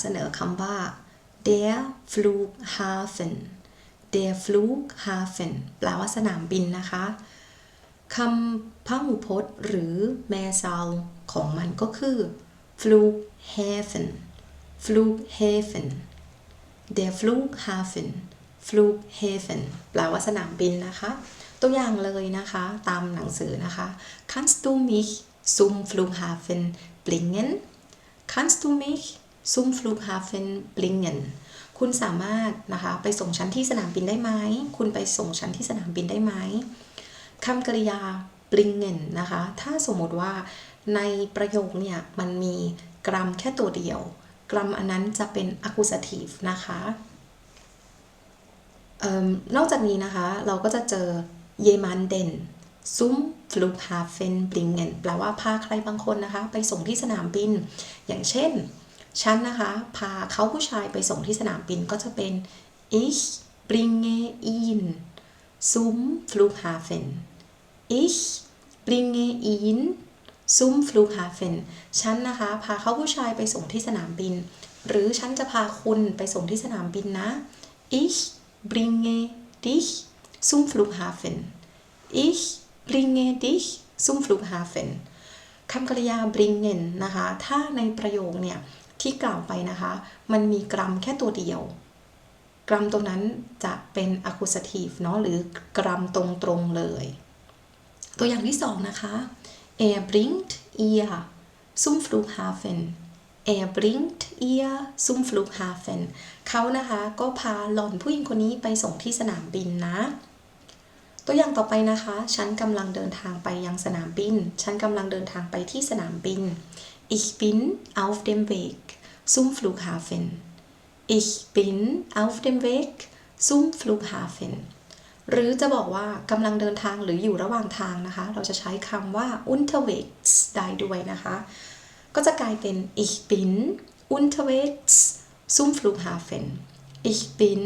เสนอคำว่า der Flughafen der Flughafen แปลว่าสนามบินนะคะคำพหูพจน์หรือแมซาวของมันก็คือ Flughafen Flughafen der Flughafen Flughafen แปลว่าสนามบินนะคะ ตัวอย่างเลยนะคะตามหนังสือนะคะ Kannst du mich zum Flughafen bringen Kannst du mich zum Flughafen bringen คุณสามารถนะคะไปส่งฉันที่สนามบินได้ไหม คุณไปส่งฉันที่สนามบินได้ไหมคำกริยา bringen นะคะ ถ้าสมมติว่าในประโยคเนี่ยมันมีกรัมแค่ตัวเดียว กรัมอันนั้นจะเป็น accusative นะคะเอิ่มนอกจากนี้นะคะเราก็จะเจอ jemanden zum Flughafen bringen แปลว่าพาใครบางคนนะคะ ไปส่งที่สนามบิน อย่างเช่น ฉันนะคะพาเขาผู้ชายไปส่งที่สนามบินก็จะเป็น ich bringe ihn zum Flughafen ich bringe ihn zum Flughafen ฉันนะคะ พาเขาผู้ชายไปส่งที่สนามบิน หรือฉันจะพาคุณไปส่งที่สนามบินนะ ich bringe dich zum Flughafen ich bringe dich zum Flughafen คำกริยา bringen นะคะ ถ้าในประโยคเนี่ย ที่กล่าวไปนะคะ มันมีกรัมแค่ตัวเดียว กรัมตรงนั้นจะเป็น accusative เนาะหรือกรัมตรงๆเลย ตัวอย่างที่สองนะคะ er bringt ihr zum Flughafen er bringt ihr zum Flughafen เขานะคะก็พาหล่อนผู้หญิงคนนี้ไปส่งที่สนามบินนะ ตัวอย่างต่อไปนะคะ ฉันกำลังเดินทางไปยังสนามบิน ฉันกำลังเดินทางไปที่สนามบิน ich bin auf dem Weg zum Flughafen ich bin auf dem Weg zum Flughafen หรือจะบอกว่ากำลังเดินทางหรืออยู่ระหว่างทางนะคะ เราจะใช้คำว่า unterwegs ได้ด้วยนะคะ ก็จะกลายเป็น ich bin unterwegs zum Flughafen ich bin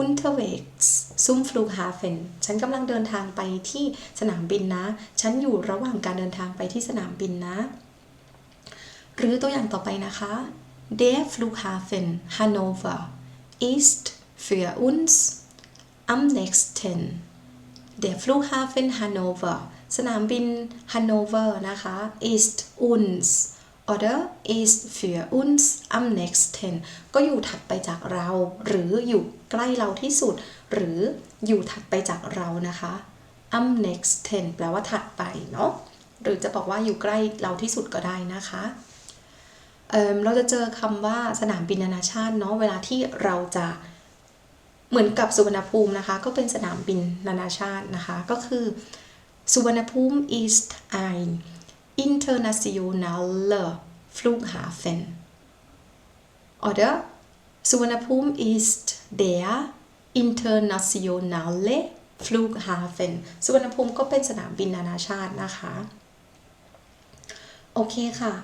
unterwegs zum Flughafen ฉันกำลังเดินทางไปที่สนามบินนะ ฉันอยู่ระหว่างการเดินทางไปที่สนามบินนะ หรือตัวอย่างต่อไปนะคะ Der Flughafen Hannover ist für uns am nächsten Der Flughafen Hannover สนามบิน Hannover นะคะ ist uns oder ist für uns am nächsten ก็อยู่ถัดไปจากเรา หรืออยู่ใกล้เราที่สุด หรืออยู่ถัดไปจากเรานะคะ am nächsten แปลว่าถัดไปเนาะหรือจะบอกว่าอยู่ใกล้เราที่สุดก็ได้นะคะ เเราจะเจอคำว่าสนามบินนานาชาติเนาะเวลาที่เราจะเหมือนกับสุวรรณภูมินะคะ ก็เป็นสนามบินนานาชาตินะคะ ก็คือสุวรรณภูมิ ist ein internationaler Flughafen oder Suvarnabhumi ist der internationale Flughafen สุวรรณภูมิก็เป็นสนามบินนานาชาตินะคะ โอเคค่ะ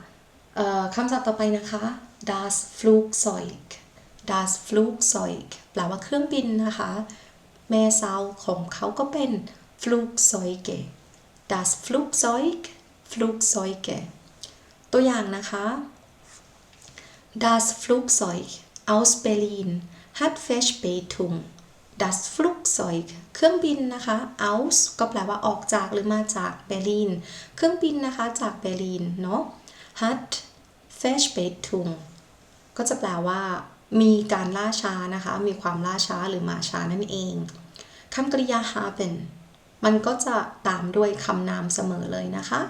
คำศัพท์ต่อไปนะคะ das Flugzeug das Flugzeug แปลว่าเครื่องบินนะคะ แม่ซาของเขาก็เป็น Flugzeuge das Flugzeug Flugzeuge ตัวอย่างนะคะ Das Flugzeug aus Berlin hat Verspätung Das Flugzeug เครื่องบินนะคะ aus ก็แปลว่าออกจากหรือมาจากเบอร์ลิน เครื่องบินนะคะจากเบอร์ลินเนาะ hat Verspätung ก็จะแปลว่า มีการล่าช้านะคะ มีความล่าช้าหรือมาช้านั่นเองคำกริยา haben มันก็จะตามด้วยคำนามเสมอเลยนะคะ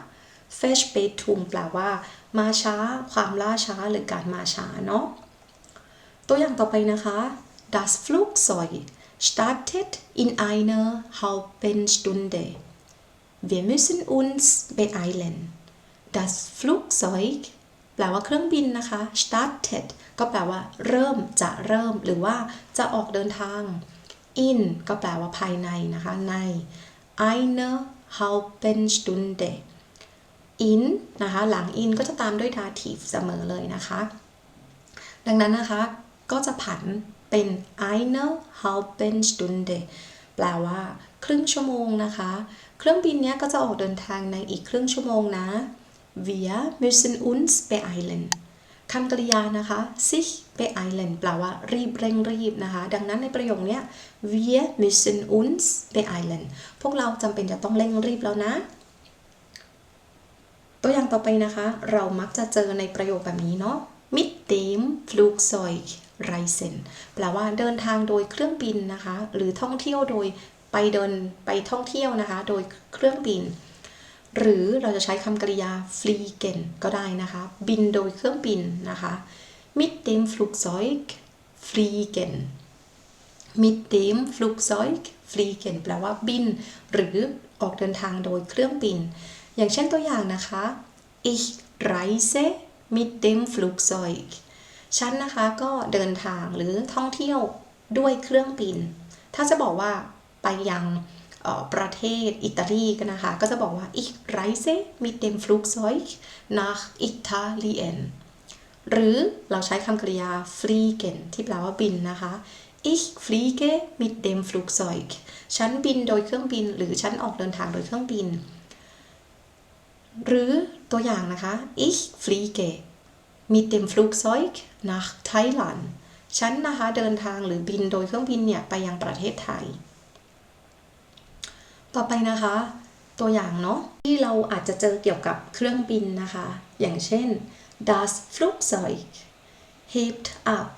Verspätung แปลว่า มาช้า ความล่าช้าหรือการมาช้าเนาะตัวอย่างต่อไปนะคะ Das Flugzeug startet in einer halben Stunde wir müssen uns beeilen Das Flugzeug แปลว่าเครื่องบินนะคะ started ก็แปลว่า เริ่มจะเริ่ม หรือว่าจะออกเดินทาง in ก็แปลว่าภายในนะคะ ใน eine halben Stunde in นะคะ หลัง in ก็จะตามด้วย dative เสมอเลยนะคะ ดังนั้นนะคะ ก็จะผันเป็น eine halben Stunde แปลว่า ครึ่งชั่วโมงนะคะ เครื่องบินนี้ก็จะออกเดินทางในอีกครึ่งชั่วโมงนะ wir müssen uns beeilen คคำกริยานะคะ sich beeilen แปลว่ารีบเร่งรีบนะคะ ดังนั้นในประโยคนี้ wir müssen uns beeilen พวกเราจำเป็นจะต้องเร่งรีบแล้วนะ ตัวอย่างต่อไปนะคะ เรามักจะเจอในประโยคแบบนี้เนาะ mit dem Flugzeug reisen แปลว่าเดินทางโดยเครื่องบินนะคะ หรือท่องเที่ยวโดยไปเดินไปท่องเที่ยวนะคะ โดยเครื่องบิน หรือเราจะใช้คำกริยา fliegen ก็ได้นะคะ บินโดยเครื่องบินนะคะ mit dem Flugzeug fliegen mit dem Flugzeug fliegen แปลว่าบิน หรือออกเดินทางโดยเครื่องบิน อย่างเช่นตัวอย่างนะคะ ich reise mit dem Flugzeug ฉันนะคะก็เดินทางหรือท่องเที่ยวด้วยเครื่องบิน ถ้าจะบอกว่าไปยัง ประเทศอิตาลีกันนะคะ ก็จะบอกว่า ich reise mit dem Flugzeug nach Italien หรือเราใช้คำกริยา fliegen ที่แปลว่าบินนะคะ ich fliege mit dem Flugzeug ฉันบินโดยเครื่องบิน หรือฉันออกเดินทางโดยเครื่องบิน หรือตัวอย่างนะคะ ich fliege mit dem Flugzeug nach Thailand ฉันนะคะเดินทางหรือบินโดยเครื่องบินเนี่ยไปยังประเทศไทย ต่อไปนะคะ ตัวอย่างเนาะที่เราอาจจะเจอเกี่ยวกับเครื่องบินนะคะ อย่างเช่น das Flugzeug hebt ab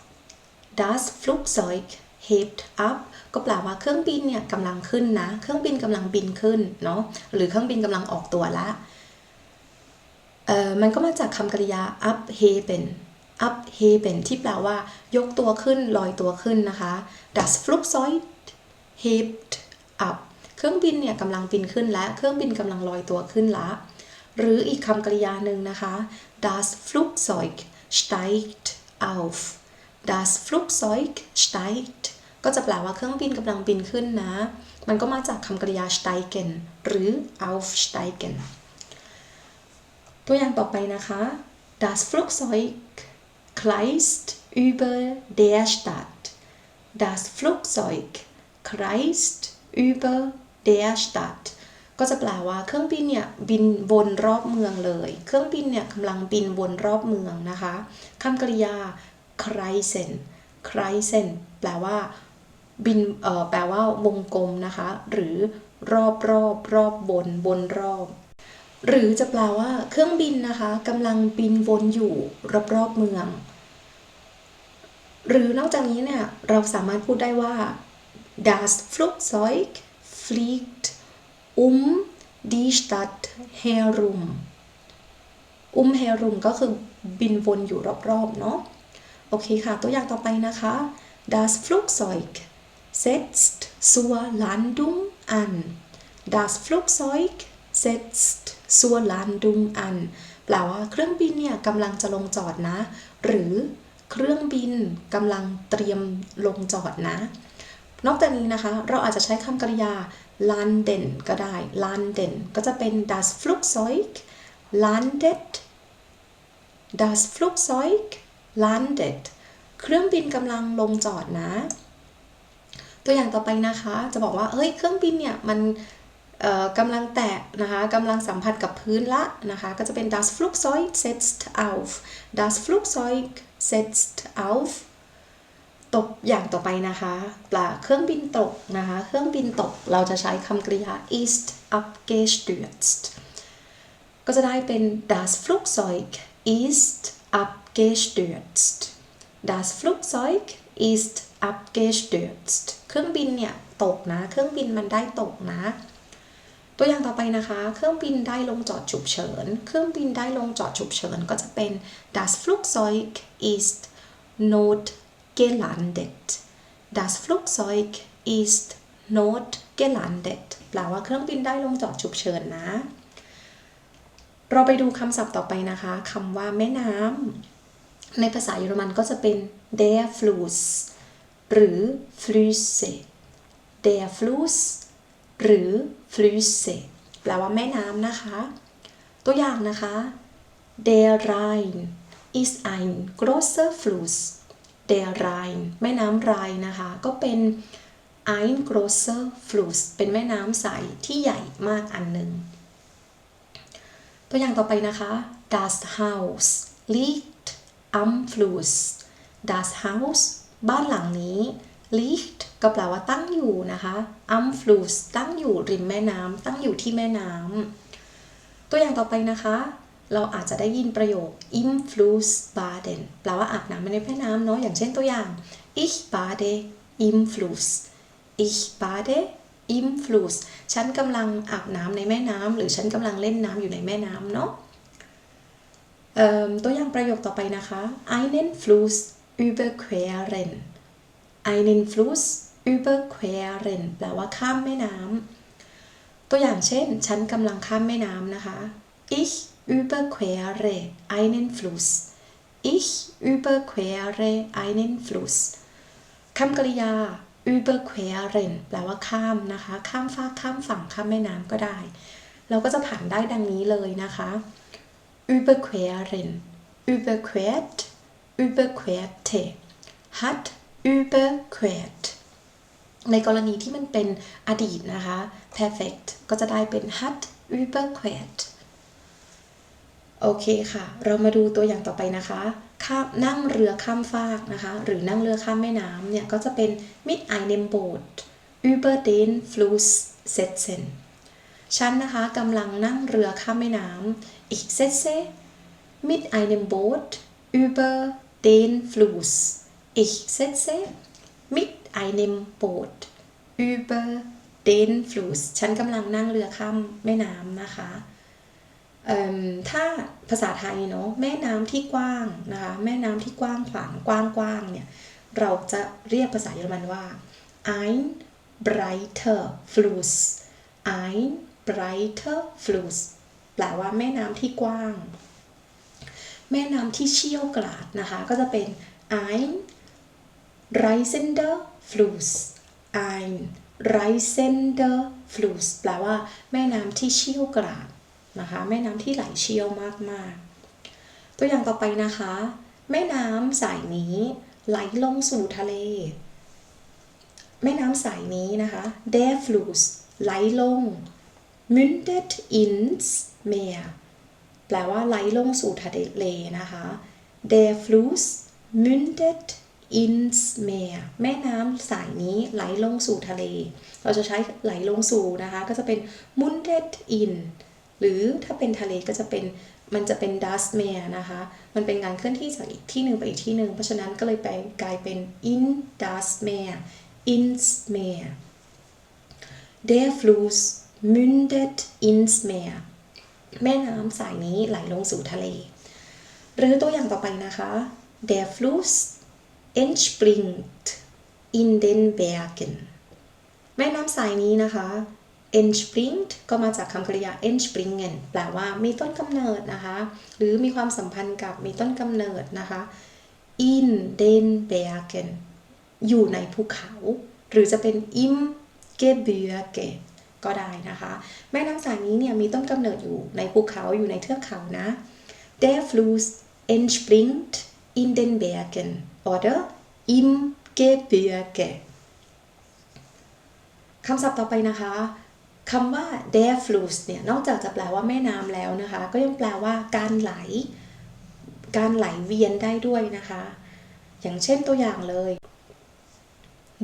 das Flugzeug hebt ab ก็แปลว่าเครื่องบินเนี่ยกำลังขึ้นนะ เครื่องบินกำลังบินขึ้นเนาะหรือเครื่องบินกำลังออกตัวละเอ่อมันก็มาจากคำกริยา abheben abheben ที่แปลว่ายกตัวขึ้นลอยตัวขึ้นนะคะ das Flugzeug hebt ab เครื่องบินเนี่ยกำลังบินขึ้นและเครื่องบินกำลังลอยตัวขึ้นละ หรืออีกคำกริยาหนึ่งนะคะ das Flugzeug steigt auf das Flugzeug steigt ก็จะแปลว่าเครื่องบินกำลังบินขึ้นนะ มันก็มาจากคำกริยา steigen หรือ aufsteigen ตัวอย่างต่อไปนะคะ das Flugzeug kreist über der Stadt das Flugzeug kreist über der Stadt ก็จะแปลว่าเครื่องบินเนี่ยบินวนรอบเมืองเลย เครื่องบินเนี่ยกำลังบินวนรอบเมืองนะคะคำกริยา kreisen kreisen แปลว่าบินเอ่อแปลว่าวงกลมนะคะ หรือรอบรอบรอบบนบนรอบ หรือจะแปลว่าเครื่องบินนะคะกำลังบินวนอยู่รอบๆเมือง หรือนอกจากนี้เนี่ยเราสามารถพูดได้ว่า das Flugzeug fliegt um die Stadt herum um herum ก็คือบินวนอยู่รอบๆ เนาะโอเคค่ะ ตัวอย่างต่อไปนะคะ das Flugzeug setzt zur Landung an das Flugzeug setzt zur Landung an แปลว่าเครื่องบินเนี่ยกำลังจะลงจอดนะ หรือเครื่องบินกำลังเตรียมลงจอดนะ นอกจากนี้นะคะ เราอาจจะใช้คำกริยา landen ก็ได้ landen ก็จะเป็น das Flugzeug landet das Flugzeug landet เครื่องบินกำลังลงจอดนะ ตัวอย่างต่อไปนะคะ จะบอกว่าเฮ้ยเครื่องบินเนี่ยมันกำลังแตะนะคะกำลังสัมผัสกับพื้นละนะคะ ก็จะเป็น das Flugzeug setzt auf das Flugzeug setzt auf ตกอย่างต่อไปนะคะปลาเครื่องบินตกนะคะ เครื่องบินตกเราจะใช้คำกริยา ist abgestürzt ก็จะได้เป็น das Flugzeug ist abgestürzt das Flugzeug ist abgestürzt เครื่องบินเนี่ยตกนะ เครื่องบินมันได้ตกนะ ตัวอย่างต่อไปนะคะ เครื่องบินได้ลงจอดฉุกเฉิน เครื่องบินได้ลงจอดฉุกเฉินก็จะเป็น das Flugzeug ist not gelandet das Flugzeug ist notgelandet แปลว่าเครื่องบินได้ลงจอดฉุกเฉินนะ เราไปดูคำศัพท์ต่อไปนะคะคำว่าแม่น้ำในภาษาเยอรมันก็จะเป็น der Fluss หรือ Flüsse der Fluss หรือ Flüsse แปลว่าแม่น้ำนะคะ ตัวอย่างนะคะ der Rhein ist ein großer Fluss der Rhein แม่น้ำไรนะคะ ก็เป็น ein großer Fluss เป็นแม่น้ำใสที่ใหญ่มากอันหนึ่ง ตัวอย่างต่อไปนะคะ das Haus liegt am Fluss das Haus บ้านหลังนี้ liegt ก็แปลว่าตั้งอยู่นะคะ am Fluss ตั้งอยู่ริมแม่น้ำตั้งอยู่ที่แม่น้ำตัวอย่างต่อไปนะคะ เราอาจจะได้ยินประโยค im Fluss baden แปลว่าอาบน้ำในแม่น้ำเนาะอย่างเช่นตัวอย่าง ich bade im Fluss ich bade im Fluss ฉันกำลังอาบน้ำในแม่น้ำหรือฉันกำลังเล่นน้ำอยู่ในแม่น้ำเนาะตัวอย่างประโยคต่อไปนะคะ einen Fluss überqueren einen Fluss überqueren แปลว่าข้ามแม่น้ำตัวอย่างเช่น ฉันกำลังข้ามแม่น้ำนะคะ ich überquere einen Fluss ich überquere einen Fluss คำกริยา überqueren แปลว่าข้ามนะคะ ข้ามฟากข้ามฝั่งข้ามแม่น้ำก็ได้ เราก็จะผ่านได้ดังนี้เลยนะคะ überqueren überquert überquerte hat überquert ในกรณีที่มันเป็นอดีตนะคะ perfect ก็จะได้เป็น hat überquert โอเคค่ะ เรามาดูตัวอย่างต่อไปนะคะข้ามนั่งเรือข้ามฟากนะคะ หรือนั่งเรือข้ามแม่น้ำเนี่ย ก็จะเป็น mit einem Boot über den Fluss setzen ฉันนะคะกำลังนั่งเรือข้ามแม่น้ำ ich setze mit einem Boot über den Fluss ich setze mit einem Boot über den Fluss ฉันกำลังนั่งเรือข้ามแม่น้ำนะคะ ถ้าภาษาไทยเนาะแม่น้ำที่กว้างนะคะแม่น้ำที่กว้างขวางกว้างกว้างเนี่ยเราจะเรียกภาษาเยอรมันว่า ein breiter Fluss ein breiter Fluss แปลว่าแม่น้ำที่กว้าง แม่น้ำที่เชี่ยวกราดนะคะก็จะเป็น ein reißender Fluss ein reißender Fluss แปลว่าแม่น้ำที่เชี่ยวกราด นะคะ แม่น้ำที่ไหลเชี่ยวมากๆ ตัวอย่างต่อไปนะคะ แม่น้ำสายนี้ไหลลงสู่ทะเล แม่น้ำสายนี้นะคะ der Fluss ไหลลง mündet ins Meer แปลว่าไหลลงสู่ทะเลนะคะ der Fluss mündet ins Meer แม่น้ำสายนี้ไหลลงสู่ทะเล เราจะใช้ไหลลงสู่นะคะ ก็จะเป็น mündet in หรือถ้าเป็นทะเลก็จะเป็นมันจะเป็น das Meer นะคะ มันเป็นการเคลื่อนที่จากอีกที่หนึ่งไปอีกที่หนึ่งเพราะฉะนั้นก็เลยไปกลายเป็น in das Meer ins Meer der Fluss mündet ins Meer แม่น้ำสายนี้ไหลลงสู่ทะเล หรือตัวอย่างต่อไปนะคะ der Fluss entspringt in den Bergen แม่น้ำสายนี้นะคะ entspringt ก็มาจากคำกริยา entspringen แปลว่ามีต้นกำเนิดนะคะ หรือมีความสัมพันธ์กับมีต้นกำเนิดนะคะ in den Bergen อยู่ในภูเขา หรือจะเป็น im Gebirge ก็ได้นะคะ แม่น้ำสายนี้เนี่ยมีต้นกำเนิดอยู่ในภูเขาอยู่ในเทือกเขานะ Der Fluss entspringt in den Bergen oder im Gebirge คำศัพท์ต่อไปนะคะ คำว่า der f l u s เนี่ยนอกจากจะแปลว่าแม่น้ำแล้วนะคะ ก็ยังแปลว่าการไหล การไหลเวียนได้ด้วยนะคะ อย่างเช่นตัวอย่างเลย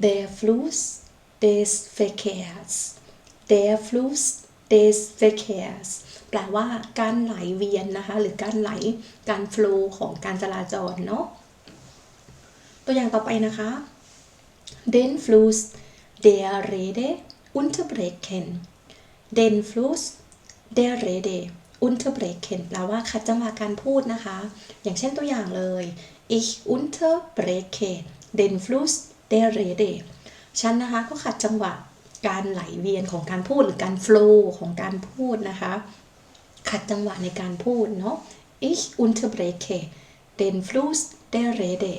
der Fluss des Verkehrs der Fluss des Verkehrs แปลว่าการไหลเวียนนะคะ หรือการไหลการฟล์ของการจราจรเนาะตัวอย่างต่อไปนะคะ den Fluss der Rede unterbrechen den Fluss der Rede unterbrechen แปลว่าคัดจังหวะการพูดนะคะ อย่างเช่นตัวอย่างเลย ich unterbreche den Fluss der Rede ฉันนะคะก็ขัดจังหวะการไหลเวียนของการพูดหรือการโฟล์ของการพูดนะคะ ขัดจังหวะในการพูดเนาะ ich unterbreche den Fluss der Rede